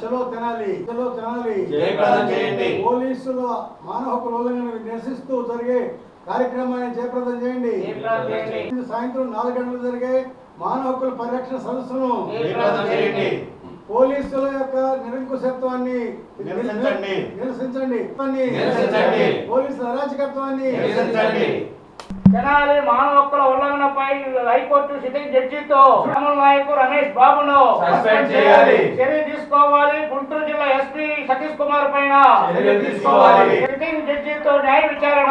చలో తినాలి చలో తినాలి. పోలీసుల మానవ హక్కుల ఉల్లంఘన నిరసిస్తూ జరిగే కార్యక్రమాన్ని జయప్రదం చేయండి సాయంత్రం నాలుగు గంటలకు జరిగే మానవ హక్కుల పరిరక్షణ సదస్సును. పోలీసుల యొక్క నిరంకుశత్వాన్ని నిరసించండి. నిరసించండి నిరసించండి. పోలీసుల అరాచకత్వాన్ని నిరసించండి. తెనాలి మానవ హక్కుల ఉల్లంఘనపై హైకోర్టు సిట్టింగ్ జడ్జితో తమిళ నాయకు రమేష్ బాబును సస్పెండ్ చేయాలి. చర్య తీసుకోవాలి గుంటూరు జిల్లా ఎస్పీ కుమార్ పైన జడ్జితో న్యాయ విచారణ.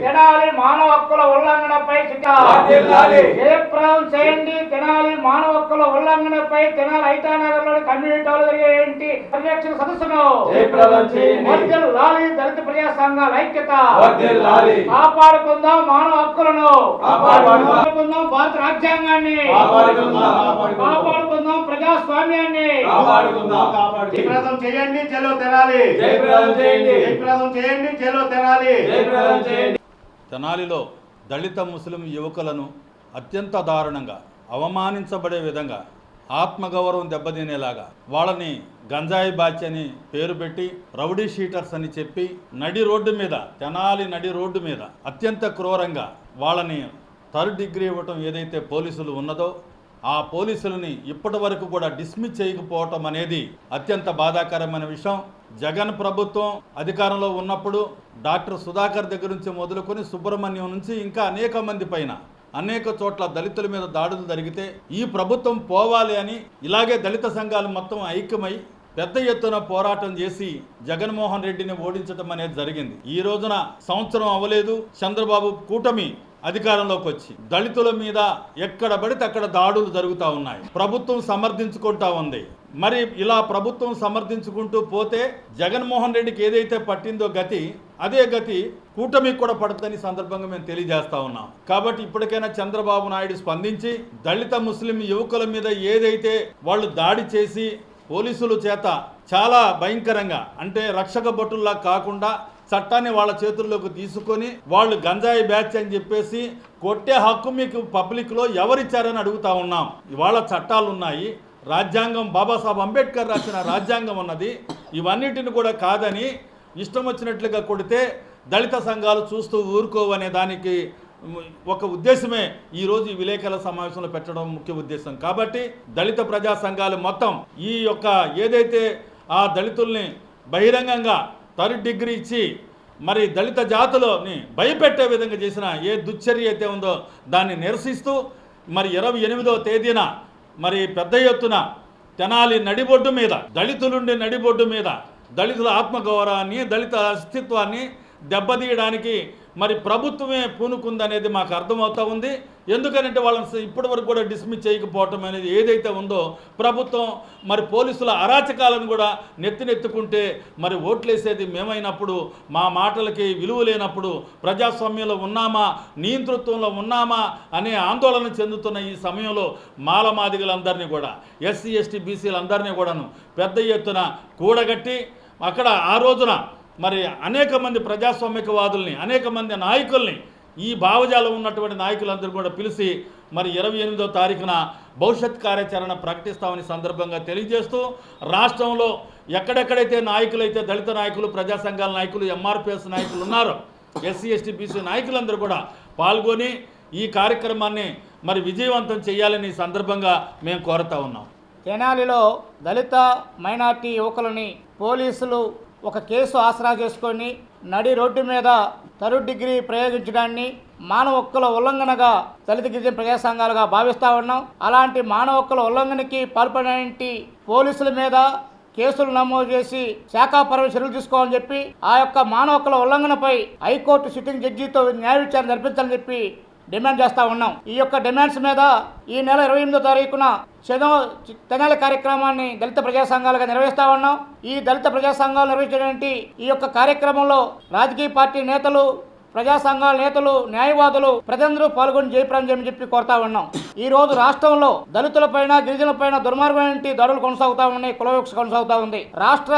తెనాలి మానవ హక్కుల ఉల్లంఘనపై. జయప్రదం చేయండి తెనాలి మానవ హక్కుల ఉల్లంఘనపై తెనాలి ఐతానగర్లోని కమ్యూనిటీ హాల్ జరిగే ఏంటి పరిరక్షణ సదస్సును. వర్ధిల్లాలి దళిత ప్రజా సంఘాల ఐక్యత. కాపాడుకుందాం మానవ హక్కులను కాపాడుకుందాం. భారత రాజ్యాంగాన్ని కాపాడుకుందాం. ప్రజాస్వామ్యాన్ని కాపాడుకుందాం. చేయండి చెలో తెనాలి చేయండి. చెలో తెనాలి. తెనాలిలో దళిత ముస్లిం యువకులను అత్యంత దారుణంగా అవమానించబడే విధంగా ఆత్మగౌరవం దెబ్బతినేలాగా వాళ్ళని గంజాయి బాచ్ అని పేరు పెట్టి రౌడీ షీటర్స్ అని చెప్పి నడి రోడ్డు మీద తెనాలి నడి రోడ్డు మీద అత్యంత క్రూరంగా వాళ్ళని థర్డ్ డిగ్రీ ఇవ్వటం ఏదైతే పోలీసులు ఉన్నదో ఆ పోలీసులని ఇప్పటి వరకు కూడా డిస్మిస్ చేయకపోవటం అనేది అత్యంత బాధాకరమైన విషయం. జగన్ ప్రభుత్వం అధికారంలో ఉన్నప్పుడు డాక్టర్ సుధాకర్ దగ్గర నుంచి మొదలుకొని సుబ్రహ్మణ్యం నుంచి ఇంకా అనేక మంది పైన అనేక చోట్ల దళితుల మీద దాడులు జరిగితే ఈ ప్రభుత్వం పోవాలి అని ఇలాగే దళిత సంఘాలు మొత్తం ఐక్యమై పెద్ద ఎత్తున పోరాటం చేసి జగన్మోహన్ రెడ్డిని ఓడించడం అనేది జరిగింది. ఈ రోజున సంవత్సరం అవ్వలేదు. చంద్రబాబు కూటమి అధికారంలోకి వచ్చి దళితుల మీద ఎక్కడ పడితే అక్కడ దాడులు జరుగుతూ ఉన్నాయి. ప్రభుత్వం సమర్థించుకుంటా ఉంది. మరి ఇలా ప్రభుత్వం సమర్థించుకుంటూ పోతే జగన్మోహన్ రెడ్డికి ఏదైతే పట్టిందో గతి అదే గతి కూటమికి కూడా పడుతుందని సందర్భంగా మేము తెలియజేస్తా ఉన్నాం. కాబట్టి ఇప్పటికైనా చంద్రబాబు నాయుడు స్పందించి దళిత ముస్లిం యువకుల మీద ఏదైతే వాళ్ళు దాడి చేసి పోలీసుల చేత చాలా భయంకరంగా అంటే రక్షక భటుల్లా కాకుండా చట్టాన్ని వాళ్ళ చేతుల్లోకి తీసుకొని వాళ్ళు గంజాయి బ్యాచ్ అని చెప్పేసి కొట్టే హక్కు మీకు పబ్లిక్లో ఎవరిచ్చారని అడుగుతా ఉన్నాం. ఇవాళ చట్టాలు ఉన్నాయి. రాజ్యాంగం బాబాసాహెబ్ అంబేద్కర్ రాసిన రాజ్యాంగం ఉన్నది ఇవన్నిటిని కూడా కాదని ఇష్టం వచ్చినట్లుగా కొడితే దళిత సంఘాలు చూస్తూ ఊరుకోవనే దానికి ఒక ఉద్దేశమే ఈరోజు ఈ విలేకరుల సమావేశంలో పెట్టడం ముఖ్య ఉద్దేశం. కాబట్టి దళిత ప్రజా సంఘాలు మొత్తం ఈ యొక్క ఏదైతే ఆ దళితుల్ని బహిరంగంగా థర్డ్ డిగ్రీ ఇచ్చి మరి దళిత జాతులని భయపెట్టే విధంగా చేసిన ఏ దుశ్చర్య అయితే ఉందో దాన్ని నిరసిస్తూ మరి ఇరవై ఎనిమిదో తేదీన మరి పెద్ద ఎత్తున తెనాలి నడిబొడ్డు మీద దళితులుండే నడిబొడ్డు మీద దళితుల ఆత్మగౌరవాన్ని దళిత అస్తిత్వాన్ని దెబ్బతీయడానికి మరి ప్రభుత్వమే పూనుకుందనేది మాకు అర్థమవుతూ ఉంది. ఎందుకనంటే వాళ్ళని ఇప్పటి వరకు కూడా డిస్మిస్ చేయకపోవటం అనేది ఏదైతే ఉందో ప్రభుత్వం మరి పోలీసుల అరాచకాలను కూడా నెత్తినెత్తుకుంటే మరి ఓట్లేసేది మేమైనప్పుడు మా మాటలకి విలువ లేనప్పుడు ప్రజాస్వామ్యంలో ఉన్నామా నియంతృత్వంలో ఉన్నామా అనే ఆందోళన చెందుతున్న ఈ సమయంలో మాలమాదిగలందరినీ కూడా ఎస్సీ ఎస్టీ బీసీలందరినీ కూడాను పెద్ద ఎత్తున కూడగట్టి అక్కడ ఆ రోజున మరి అనేక మంది ప్రజాస్వామికవాదుల్ని అనేక మంది నాయకుల్ని ఈ భావజాలం ఉన్నటువంటి నాయకులందరూ కూడా పిలిచి మరి ఇరవై ఎనిమిదో తారీఖున భవిష్యత్ కార్యాచరణ ప్రకటిస్తామని సందర్భంగా తెలియజేస్తూ రాష్ట్రంలో ఎక్కడెక్కడైతే నాయకులైతే దళిత నాయకులు ప్రజా సంఘాల నాయకులు ఎంఆర్పిఎస్ నాయకులు ఉన్నారో ఎస్సీ ఎస్టీ బీసీ నాయకులందరూ కూడా పాల్గొని ఈ కార్యక్రమాన్ని మరి విజయవంతం చేయాలని సందర్భంగా మేము కోరుతా ఉన్నాం. తెనాలిలో దళిత మైనార్టీ యువకులని పోలీసులు ఒక కేసు ఆసరా చేసుకొని నడి రోడ్డు మీద తరు డిగ్రీ ప్రయోగించడాన్ని మానవ హక్కుల ఉల్లంఘనగా దళిత గిరిజన ప్రజా సంఘాలుగా భావిస్తూ ఉన్నాం. అలాంటి మానవ హక్కుల ఉల్లంఘనకి పాల్పడినటువంటి పోలీసుల మీద కేసులు నమోదు చేసి శాఖాపరమైన చర్యలు తీసుకోవాలని చెప్పి ఆ యొక్క మానవ హక్కుల ఉల్లంఘనపై హైకోర్టు సిట్టింగ్ జడ్జితో న్యాయ విచారణ జరిపించాలని చెప్పి డిమాండ్ చేస్తూ ఉన్నాం. ఈ యొక్క డిమాండ్స్ మీద ఈ నెల ఇరవై ఎనిమిదో తారీఖున చదో తెనాలి కార్యక్రమాన్ని దళిత ప్రజా సంఘాలుగా నిర్వహిస్తా ఉన్నాం. ఈ దళిత ప్రజా సంఘాలు నిర్వహించినటువంటి ఈ యొక్క కార్యక్రమంలో రాజకీయ పార్టీ నేతలు ప్రజా సంఘాల నేతలు న్యాయవాదులు ప్రజలందరూ పాల్గొని జయప్రదం చెప్పి కోరుతా ఉన్నాం. ఈ రోజు రాష్ట్రంలో దళితులపైన గిరిజనులపైన దుర్మార్గమైన దాడులు కొనసాగుతా ఉన్నాయి కులవివక్ష కొనసాగుతా ఉంది. రాష్ట్ర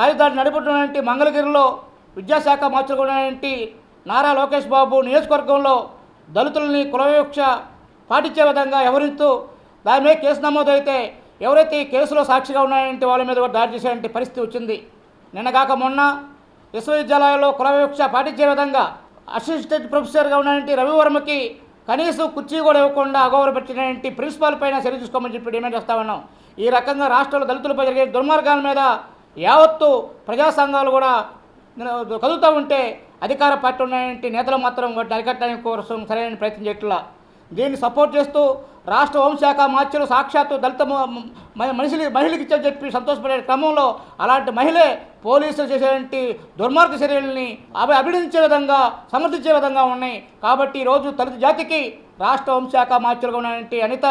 రాజధాని నడుపుతున్నటువంటి మంగళగిరిలో విద్యాశాఖ మార్చుకున్నటువంటి నారా లోకేష్ బాబు నియోజకవర్గంలో దళితులని కులవివక్ష పాటించే విధంగా ఎవరితో దాని మీద కేసు నమోదైతే ఎవరైతే ఈ కేసులో సాక్షిగా ఉన్నాయంటే వాళ్ళ మీద కూడా దాడి చేసేటువంటి పరిస్థితి వచ్చింది. నిన్నగాక మొన్న విశ్వవిద్యాలయాల్లో కులవివక్ష పాటించే విధంగా అసిస్టెంట్ ప్రొఫెసర్గా ఉన్నటువంటి రవివర్మకి కనీసం కుర్చీ కూడా ఇవ్వకుండా అగౌరవపెట్టినటువంటి ప్రిన్సిపాల్ పైన చర్య తీసుకోమని చెప్పి డిమాండ్ చేస్తా ఉన్నాం. ఈ రకంగా రాష్ట్రంలో దళితులపై జరిగే దుర్మార్గాల మీద యావత్తు ప్రజా సంఘాలు కూడా కదులుతూ ఉంటే అధికార పార్టీ ఉన్నటువంటి నేతలు మాత్రం వాటిని అరికట్టడానికి కోసం సరైన ప్రయత్నం చేయట్లా. దీన్ని సపోర్ట్ చేస్తూ రాష్ట్ర హోంశాఖ మార్చులు సాక్షాత్తు దళిత మనుషులు మహిళలకు ఇచ్చని చెప్పి సంతోషపడే క్రమంలో అలాంటి మహిళే పోలీసులు చేసేటువంటి దుర్మార్గ చర్యల్ని అవి అభినందించే విధంగా సమర్థించే విధంగా ఉన్నాయి. కాబట్టి ఈరోజు దళిత జాతికి రాష్ట్ర హోంశాఖ మార్చులుగా ఉన్నటువంటి అనిత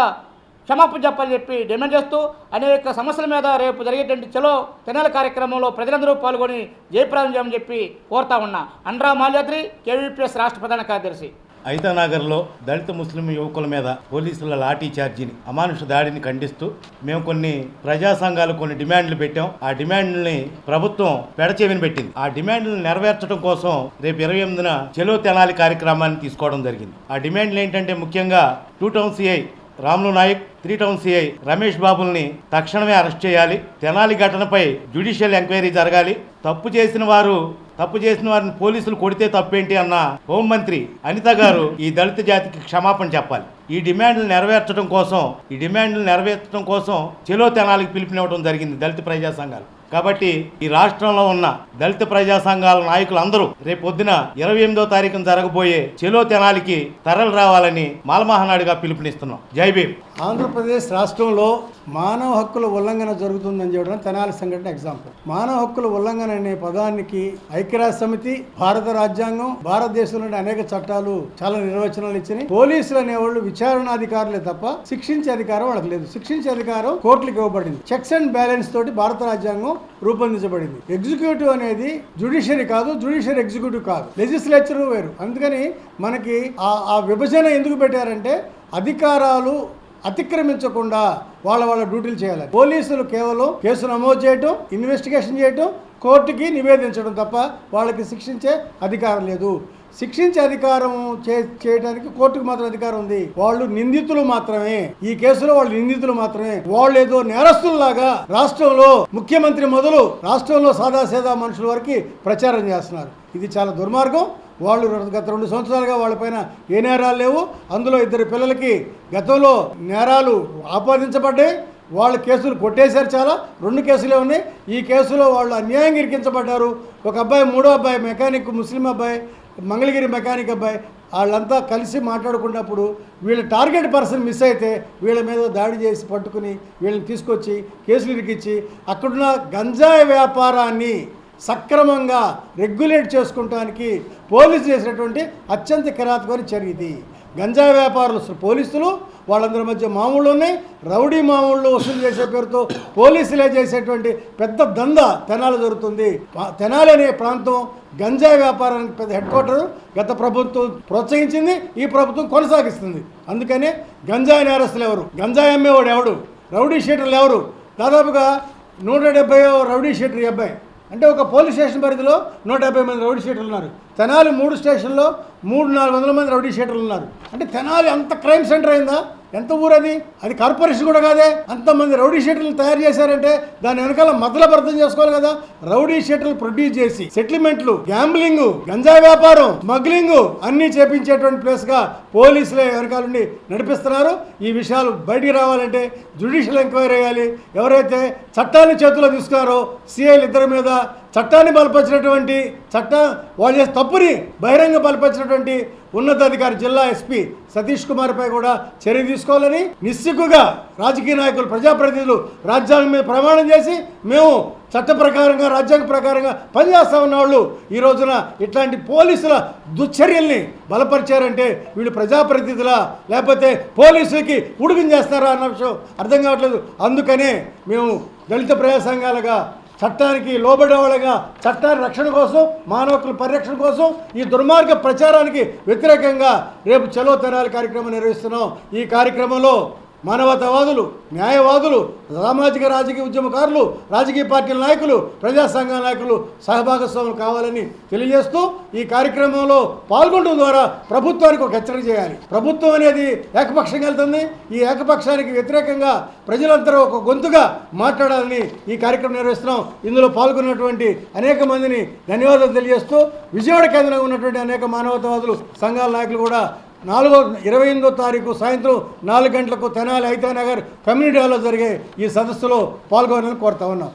క్షమాపణ చెప్పని చెప్పి డిమాండ్ చేస్తూ అనేక సమస్యల మీద రేపు జరిగేటువంటి చలో తెనాల కార్యక్రమంలో ప్రజలందరూ పాల్గొని జయప్రదం చేయమని చెప్పి కోరుతా ఉన్నా. అండ్రా మాల్యాద్రి కేవీపీఎస్ రాష్ట్ర ప్రధాన కార్యదర్శి. ఐతానగర్లో దళిత ముస్లిం యువకుల మీద పోలీసుల లాఠీ చార్జీని అమానుష దాడిని ఖండిస్తూ మేము కొన్ని ప్రజా సంఘాలు కొన్ని డిమాండ్లు పెట్టాం. ఆ డిమాండ్లని ప్రభుత్వం పెడచెవిని పెట్టింది. ఆ డిమాండ్లను నెరవేర్చడం కోసం రేపు ఇరవై ఎనిమిదిన చెలో తెనాలి కార్యక్రమాన్ని తీసుకోవడం జరిగింది. ఆ డిమాండ్లు ఏంటంటే ముఖ్యంగా two town CI Ramulu Nayak three town CI Ramesh బాబుల్ని తక్షణమే అరెస్ట్ చేయాలి. తెనాలి ఘటనపై జ్యుడిషియల్ ఎంక్వైరీ జరగాలి. తప్పు చేసిన వారు తప్పు చేసిన వారిని పోలీసులు కొడితే తప్పేంటి అన్న హోంమంత్రి అనిత గారు ఈ దళిత జాతికి క్షమాపణ చెప్పాలి. ఈ డిమాండ్లు నెరవేర్చడం కోసం ఈ డిమాండ్లు నెరవేర్చడం కోసం చెలో తెనాలికి పిలుపునివ్వడం జరిగింది దళిత ప్రజా సంఘాలు. కాబట్టి ఈ రాష్ట్రంలో ఉన్న దళిత ప్రజా సంఘాల నాయకులందరూ రేపు పొద్దున ఇరవై ఎనిమిదో తారీఖున జరగబోయే చెలో తెనాలికి తరలి రావాలని మాలమహనాడుగా పిలుపునిస్తున్నాం. జై భీమ్. ఆంధ్రప్రదేశ్ రాష్ట్రంలో మానవ హక్కుల ఉల్లంఘన జరుగుతుందని చెప్పడం తెనాలి సంఘటన ఎగ్జాంపుల్ మానవ హక్కుల ఉల్లంఘన అనే పదానికి ఐక్యరాజ్య సమితి భారత రాజ్యాంగం భారతదేశంలోని అనేక చట్టాలు చాలా నిర్వచనాలు ఇచ్చినాయి. పోలీసులు అనేవాళ్ళు విచారణాధికారులే తప్ప శిక్షించే అధికారం వాళ్ళకి లేదు. శిక్షించే అధికారం కోర్టులకు ఇవ్వబడింది. చెక్స్ అండ్ బ్యాలెన్స్ తోటి భారత రాజ్యాంగం రూపొందించబడింది. ఎగ్జిక్యూటివ్ అనేది జుడిషియరీ కాదు జుడిషియరీ ఎగ్జిక్యూటివ్ కాదు. లెజిస్లేచర్ వేరు. అందుకని మనకి ఆ ఆ విభజన ఎందుకు పెట్టారంటే అధికారాలు అతిక్రమించకుండా వాళ్ళ వాళ్ళ డ్యూటీలు చేయాలి. పోలీసులు కేవలం కేసు నమోదు చేయటం ఇన్వెస్టిగేషన్ చేయటం కోర్టుకి నివేదించడం తప్ప వాళ్ళకి శిక్షించే అధికారం లేదు. శిక్షించే అధికారం చే చేయడానికి కోర్టుకు మాత్రం అధికారం ఉంది. వాళ్ళు నిందితులు మాత్రమే. ఈ కేసులో వాళ్ళు నిందితులు మాత్రమే. వాళ్ళు ఏదో నేరస్తుల్లాగా రాష్ట్రంలో ముఖ్యమంత్రి మొదలు రాష్ట్రంలో సాదాసేదా మనుషుల వరకు ప్రచారం చేస్తున్నారు. ఇది చాలా దుర్మార్గం. వాళ్ళు గత రెండు సంవత్సరాలుగా వాళ్ళపైన ఏ నేరాలు లేవు. అందులో ఇద్దరు పిల్లలకి గతంలో నేరాలు ఆపాదించబడ్డాయి. వాళ్ళ కేసులు కొట్టేశారు చాలా. రెండు కేసులే ఉన్నాయి. ఈ కేసులో వాళ్ళు అన్యాయంగా ఇరికించబడ్డారు. ఒక అబ్బాయి మూడో అబ్బాయి మెకానిక్ ముస్లిం అబ్బాయి మంగళగిరి మెకానిక్ అబ్బాయి వాళ్ళంతా కలిసి మాట్లాడుకున్నప్పుడు వీళ్ళ టార్గెట్ పర్సన్ మిస్ అయితే వీళ్ళ మీద దాడి చేసి పట్టుకుని వీళ్ళని తీసుకొచ్చి కేసులు ఇరికిచ్చి అక్కడున్న గంజాయి వ్యాపారాన్ని సక్రమంగా రెగ్యులేట్ చేసుకుంటానికి పోలీసు చేసినటువంటి అత్యంత కిరాతకమైన చర్య ఇది. గంజా వ్యాపారులు పోలీసులు వాళ్ళందరి మధ్య మామూళ్ళు ఉన్నాయి. రౌడీ మామూళ్ళు వసూలు చేసే పేరుతో పోలీసులే చేసేటువంటి పెద్ద దంద తెనాలి జరుగుతుంది. తెనాలి అనే ప్రాంతం గంజా వ్యాపారానికి పెద్ద హెడ్ క్వార్టర్ గత ప్రభుత్వం ప్రోత్సహించింది ఈ ప్రభుత్వం కొనసాగిస్తుంది. అందుకనే గంజాయి నేరస్తులు ఎవరు? గంజాయి అమ్మేవాడు ఎవడు? రౌడీ షీటర్లు ఎవరు? దాదాపుగా నూట డెబ్బై రౌడీ షీటర్ అబ్బాయి. అంటే ఒక పోలీస్ స్టేషన్ పరిధిలో నూట యాభై మంది రౌడీ షీటర్లు ఉన్నారు. తెనాలి మూడు స్టేషన్లో మూడు నాలుగు వందల మంది రౌడీ షీటర్లు ఉన్నారు. అంటే తెనాలి అంత క్రైమ్ సెంటర్ అయిందా? ఎంత ఊరు అది అది కార్పొరేషన్ కూడా కాదే. అంతమంది రౌడీ షీటర్లు తయారు చేశారంటే దాని వెనకాల మొదలు అర్థం చేసుకోవాలి కదా. రౌడీ షీటర్లు ప్రొడ్యూస్ చేసి సెటిల్మెంట్లు గ్యాంబ్లింగ్ గంజా వ్యాపారం స్మగ్లింగ్ అన్నీ చేపించేటువంటి ప్లేస్గా పోలీసులే వెనకాల నుండి నడిపిస్తున్నారు. ఈ విషయాలు బయటికి రావాలంటే జ్యుడిషియల్ ఎంక్వైరీ చేయాలి. ఎవరైతే చట్టాన్ని చేతిలో తీసుకున్నారో సిఐలు ఇద్దరి మీద చట్టాన్ని బలపరిచినటువంటి చట్టం వాళ్ళు చేసే తప్పుని బహిరంగ బలపరిచినటువంటి ఉన్నతాధికారి జిల్లా ఎస్పీ సతీష్ కుమార్పై కూడా చర్య తీసుకోవాలని నిస్సిగ్గుగా రాజకీయ నాయకులు ప్రజాప్రతినిధులు రాజ్యాంగం మీద ప్రమాణం చేసి మేము చట్ట ప్రకారంగా రాజ్యాంగ ప్రకారంగా పనిచేస్తా ఉన్న వాళ్ళు ఈ రోజున ఇట్లాంటి పోలీసుల దుశ్చర్యల్ని బలపరిచారంటే వీళ్ళు ప్రజాప్రతినిధులా లేకపోతే పోలీసులకి ఉడుకుని అన్న విషయం అర్థం కావట్లేదు. అందుకనే మేము దళిత ప్రజా సంఘాలుగా చట్టానికి లోబడేవాళ్ళగా చట్టాన్ని రక్షణ కోసం మానవ పరిరక్షణ కోసం ఈ దుర్మార్గ ప్రచారానికి వ్యతిరేకంగా రేపు చలో తెరాలి కార్యక్రమం నిర్వహిస్తున్నాం. ఈ కార్యక్రమంలో మానవతావాదులు న్యాయవాదులు సామాజిక రాజకీయ ఉద్యమకారులు రాజకీయ పార్టీల నాయకులు ప్రజా సంఘాల నాయకులు సహభాగస్వాములు కావాలని తెలియజేస్తూ ఈ కార్యక్రమంలో పాల్గొనడం ద్వారా ప్రభుత్వానికి ఒక హెచ్చరిక చేయాలి. ప్రభుత్వం అనేది ఏకపక్షంగా వెళ్తుంది. ఈ ఏకపక్షానికి వ్యతిరేకంగా ప్రజలందరూ ఒక గొంతుగా మాట్లాడాలని ఈ కార్యక్రమం నిర్వహిస్తున్నాం. ఇందులో పాల్గొన్నటువంటి అనేక మందిని ధన్యవాదాలు తెలియజేస్తూ విజయవాడ కేంద్రంగా ఉన్నటువంటి అనేక మానవతావాదులు సంఘాల నాయకులు కూడా నాలుగో ఇరవై ఎనిమిదో తారీఖు సాయంత్రం నాలుగు గంటలకు తెనాలి ఐతానగర్ కమ్యూనిటీ హాల్లో జరిగే ఈ సదస్సులో పాల్గొనాలని కోరుతా ఉన్నాం.